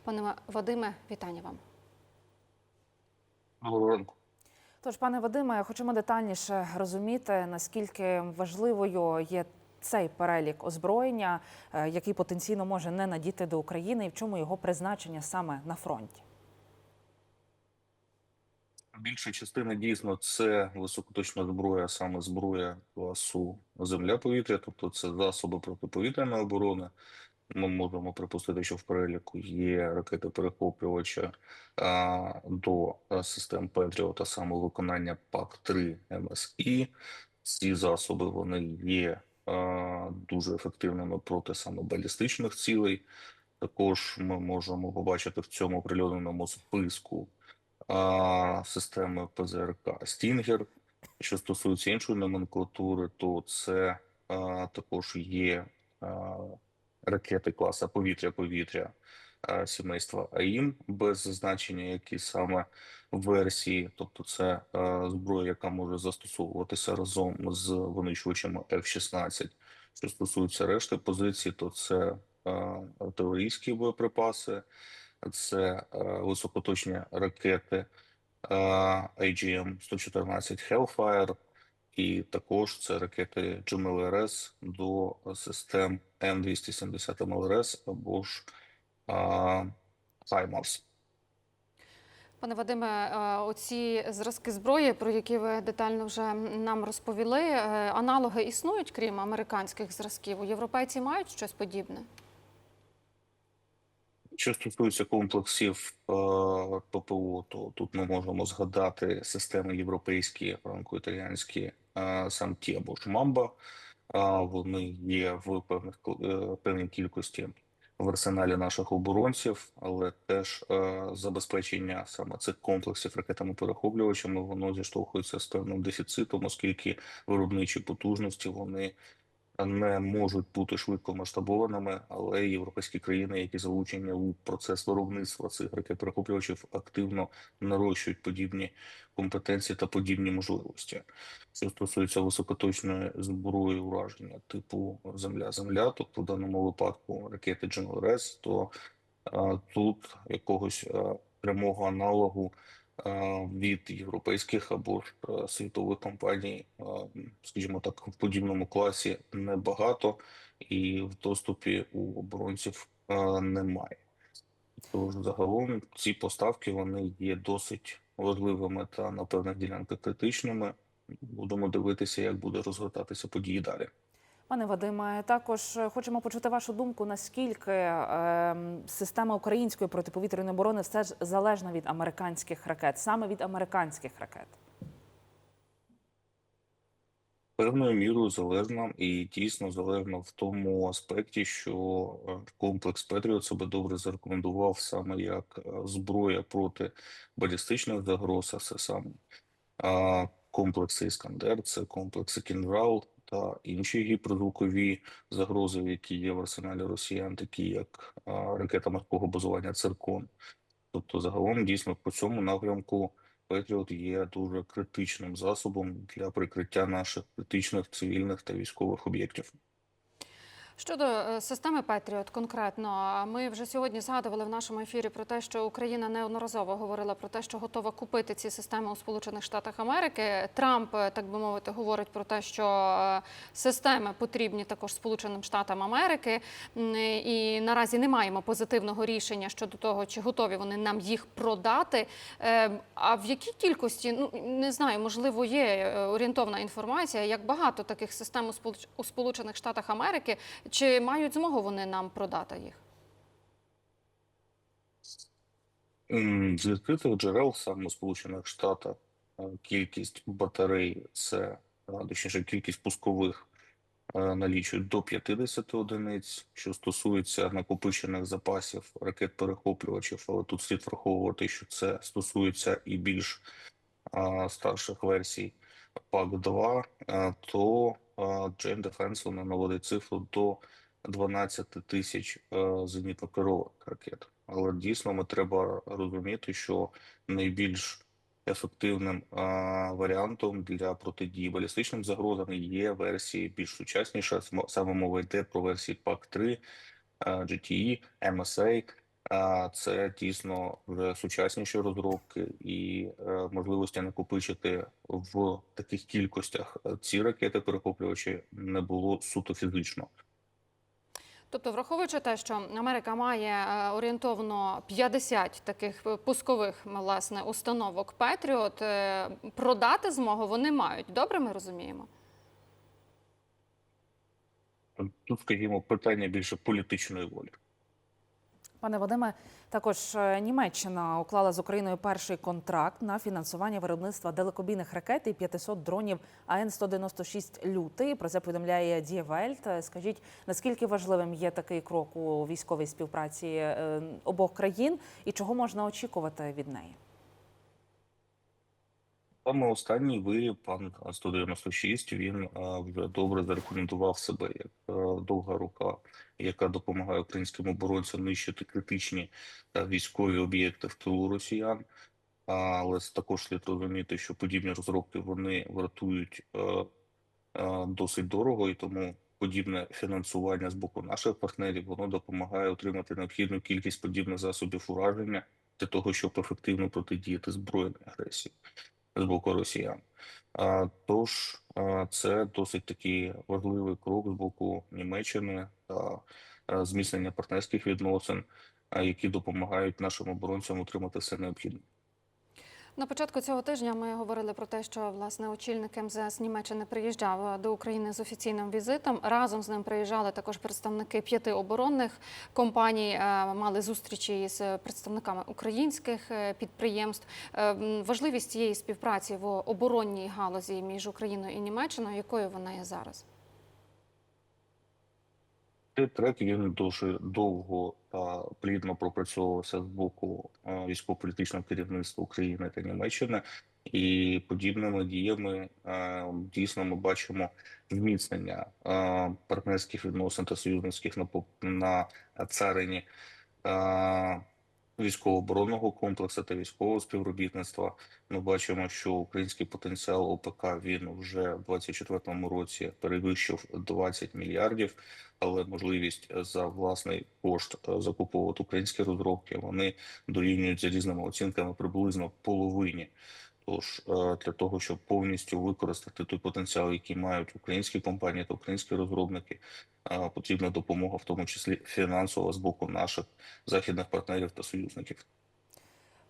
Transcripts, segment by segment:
Пане Вадиме, вітання вам. Доброго. Тож, пане Вадиме, хочемо детальніше розуміти, наскільки важливою є цей перелік озброєння, е, який потенційно може не надійти до України, і в чому його призначення саме на фронті. Більша частина дійсно це високоточна зброя, саме зброя класу земля-повітря, тобто це засоби протиповітряної оборони. Ми можемо припустити, що в переліку є ракети перехоплювача до систем Петріот, а саме виконання ПАК-3 МСІ. Ці засоби вони є дуже ефективними проти саме балістичних цілей. Також ми можемо побачити в цьому оприлюдненому списку а, системи ПЗРК Стінгер. Що стосується іншої номенклатури, то це а, також є а, ракети класа повітря-повітря сімейства АІМ без зазначення, які саме версії, тобто це а, зброя, яка може застосовуватися разом з винищувачами F-16. Що стосується решти позицій, то це а, артилерійські боєприпаси, це е, високоточні ракети е, AGM-114 Hellfire, і також це ракети GMLRS до систем М270 МЛРС або ж HIMARS. Пане Вадиме, е, оці зразки зброї, про які ви детально вже нам розповіли, е, аналоги існують, крім американських зразків. У європейці мають щось подібне? Що стосується комплексів е, ППО, то тут ми можемо згадати системи європейські, франко-італіянські, е, самті або ж Мамба. Е, Вони є в певних е, певній кількості в арсеналі наших оборонців, але теж е, забезпечення саме цих комплексів ракетами перехоплювачами воно зіштовхується з певним дефіцитом, оскільки виробничі потужності вони не можуть бути швидко масштабованими, але європейські країни, які залучені у процес виробництва цих ракет перехоплювачів, активно нарощують подібні компетенції та подібні можливості. Що стосується високоточної зброї ураження типу Земля-Земля, тобто в даному випадку ракети GNLRS, то е, тут якогось е, прямого аналогу від європейських або ж світових компаній, скажімо так, в подібному класі небагато, і в доступі у оборонців немає. Тож загалом ці поставки вони є досить важливими та на певних ділянках критичними. Будемо дивитися, як буде розгортатися події далі. Пане Вадиме, також е, хочемо почути вашу думку, наскільки е, система української протиповітряної оборони все ж залежна від американських ракет, саме від американських ракет. Певною мірою залежна і дійсно залежна в тому аспекті, що е, комплекс Петріот себе добре зарекомендував саме як е, зброя проти балістичних загроз, а це саме комплекси Іскандер, це комплекси Кінжал та інші гіперзвукові загрози, які є в арсеналі росіян, такі як ракета морського базування Циркон. Тобто, загалом дійсно по цьому напрямку. Петріот є дуже критичним засобом для прикриття наших критичних цивільних та військових об'єктів. Щодо е, системи Петріот конкретно, ми вже сьогодні згадували в нашому ефірі про те, що Україна неодноразово говорила про те, що готова купити ці системи у Сполучених Штатах Америки. Трамп, е, так би мовити, говорить про те, що е, системи потрібні також Сполученим Штатам Америки. І наразі не маємо позитивного рішення щодо того, чи готові вони нам їх продати. Е, А в якій кількості ну не знаю, можливо, є орієнтовна інформація, як багато таких систем у Сполучених Штатах Америки. Чи мають змогу вони нам продати їх? З відкритих джерел саме Сполучених Штатах е, кількість батарей, це е, точніше кількість пускових е, налічують до 50 одиниць. Що стосується накопичених запасів ракет перехоплювачів, але тут слід враховувати, що це стосується і більш старших версій ПАК-2, е, то е, Джейн Defense вона наводить цифру до 12 тисяч е, зенітно-керованих ракет. Але дійсно ми треба розуміти, що найбільш ефективним а, варіантом для протидії балістичним загрозам є версії більш сучасніша. Саме мова йде про версії PAC-3, а, GTE, MSA, це дійсно вже сучасніші розробки і е, можливості накопичити в таких кількостях е, ці ракети перехоплювачі не було суто фізично. Тобто, враховуючи те, що Америка має е, орієнтовно 50 таких пускових власне установок Петріот, продати змогу вони мають. Добре, ми розуміємо. Тут, скажімо, питання більше політичної волі. Пане Вадиме, також е, Німеччина уклала з Україною перший контракт на фінансування виробництва далекобійних ракет і 500 дронів АН-196 «Лютий». Про це повідомляє Дієвельт. Скажіть, наскільки важливим є такий крок у військовій співпраці е, обох країн і чого можна очікувати від неї? Саме останній виріб, пан 196, він вже добре зарекомендував себе як е, довга рука, яка допомагає українським оборонцям нищити критичні військові об'єкти в тилу росіян. Але також слід розуміти, що подібні розробки вони вартують е, е, досить дорого, і тому подібне фінансування з боку наших партнерів воно допомагає отримати необхідну кількість подібних засобів ураження для того, щоб ефективно протидіяти збройній агресії з боку росіян. Тож це досить такий важливий крок з боку Німеччини та а, зміцнення партнерських відносин, які допомагають нашим оборонцям отримати все необхідне. На початку цього тижня ми говорили про те, що власне очільник МЗС Німеччини приїжджав до України з офіційним візитом. Разом з ним приїжджали також представники п'яти оборонних компаній. е, Мали зустрічі з представниками українських е, підприємств. Е, Важливість цієї співпраці в оборонній галузі між Україною і Німеччиною, якою вона є зараз? Цей трек він дуже довго та плідно пропрацьовувався з боку е, військово-політичного керівництва України та Німеччини, і подібними діями е, дійсно ми бачимо зміцнення е, партнерських відносин та союзницьких на на царині військово-оборонного комплексу та військового співробітництва. Ми бачимо, що український потенціал ОПК він вже в 2024 році перевищив 20 мільярдів але можливість за власний кошт е, закуповувати українські розробки вони дорівнюють за різними оцінками приблизно половині. Тож е, для того, щоб повністю використати той потенціал, який мають українські компанії та українські розробники, потрібна допомога, в тому числі фінансова з боку наших західних партнерів та союзників.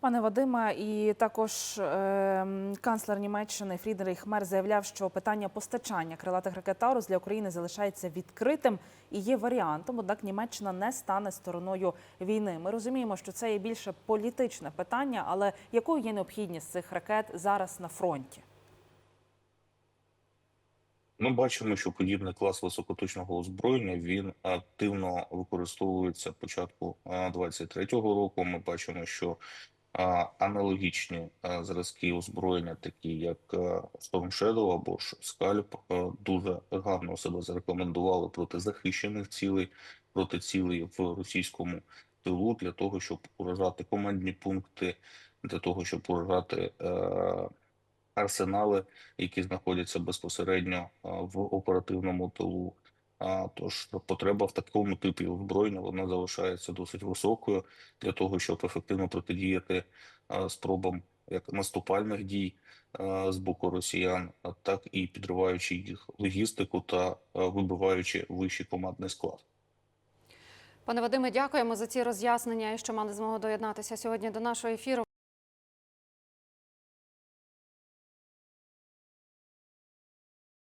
Пане Вадиме, і також е, канцлер Німеччини Фрідріх Мер заявляв, що питання постачання крилатих ракет Таурус для України залишається відкритим і є варіантом. Однак Німеччина не стане стороною війни. Ми розуміємо, що це є більше політичне питання, але якою є необхідність цих ракет зараз на фронті? Ми бачимо, що подібний клас високоточного озброєння він активно використовується початку 23-го року. Ми бачимо, що аналогічні зразки озброєння, такі як Storm Shadow або ж Scalp, дуже гарно себе зарекомендували проти захищених цілей, проти цілей в російському тилу для того, щоб уражати командні пункти, для того, щоб уражати е, арсенали, які знаходяться безпосередньо в оперативному тилу. А, Тож потреба в такому типі озброєння вона залишається досить високою для того, щоб ефективно протидіяти спробам як наступальних дій з боку росіян, так і підриваючи їх логістику та вибиваючи вищий командний склад. Пане Вадиме, дякуємо за ці роз'яснення, що мали змогу доєднатися сьогодні до нашого ефіру.